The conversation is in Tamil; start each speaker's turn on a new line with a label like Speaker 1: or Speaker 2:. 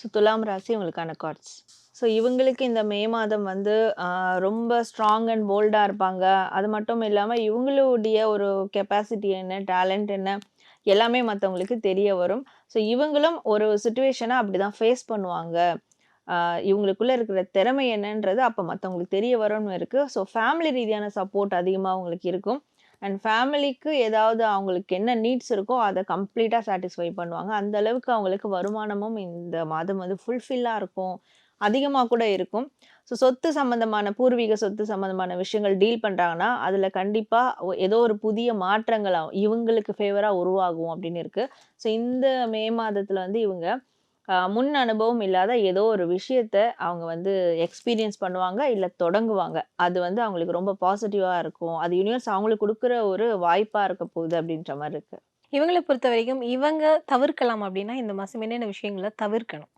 Speaker 1: ஸோ துலாம் ராசி இவங்களுக்கான கார்ட்ஸ் ஸோ இவங்களுக்கு இந்த மே மாதம் வந்து ரொம்ப ஸ்ட்ராங் அண்ட் போல்டாக இருப்பாங்க. அது மட்டும் இல்லாமல் இவங்களுடைய ஒரு கெப்பாசிட்டி என்ன டேலண்ட் என்ன எல்லாமே மற்றவங்களுக்கு தெரிய வரும். ஸோ இவங்களும் ஒரு சுச்சுவேஷனை அப்படி தான் ஃபேஸ் பண்ணுவாங்க. இவங்களுக்குள்ளே இருக்கிற திறமை என்னன்றது அப்போ மற்றவங்களுக்கு தெரிய வரும்னு இருக்குது ஸோ ஃபேமிலி ரீதியான சப்போர்ட் அதிகமாக அவங்களுக்கு இருக்கும். அண்ட் ஃபேமிலிக்கு ஏதாவது அவங்களுக்கு என்ன நீட்ஸ் இருக்கோ அதை கம்ப்ளீட்டாக சாட்டிஸ்ஃபை பண்ணுவாங்க. அந்த அளவுக்கு அவங்களுக்கு வருமானமும் இந்த மாதம் வந்து ஃபுல்ஃபில்லாக இருக்கும். அதிகமாக கூட இருக்கும். ஸோ சொத்து சம்மந்தமான பூர்வீக சொத்து சம்மந்தமான விஷயங்கள் டீல் பண்ணுறாங்கன்னா அதில் கண்டிப்பாக ஏதோ ஒரு புதிய மாற்றங்கள் இவங்களுக்கு ஃபேவராக உருவாகும் அப்படின்னு இருக்குது ஸோ இந்த மே மாதத்தில் வந்து இவங்க முன் அனுபவம் இல்லாத ஏதோ ஒரு விஷயத்த அவங்க வந்து எக்ஸ்பீரியன்ஸ் பண்ணுவாங்க இல்லை தொடங்குவாங்க. அது வந்து அவங்களுக்கு ரொம்ப பாசிட்டிவாக இருக்கும். அது யூனிவர்ஸ் அவங்களுக்கு கொடுக்குற ஒரு வாய்ப்பாக இருக்க போகுது அப்படின்ற மாதிரி இருக்குது
Speaker 2: இவங்களை பொறுத்த வரைக்கும் இவங்க தவிர்க்கலாம் அப்படின்னா இந்த மாதம் என்னென்ன விஷயங்கள தவிர்க்கணும்?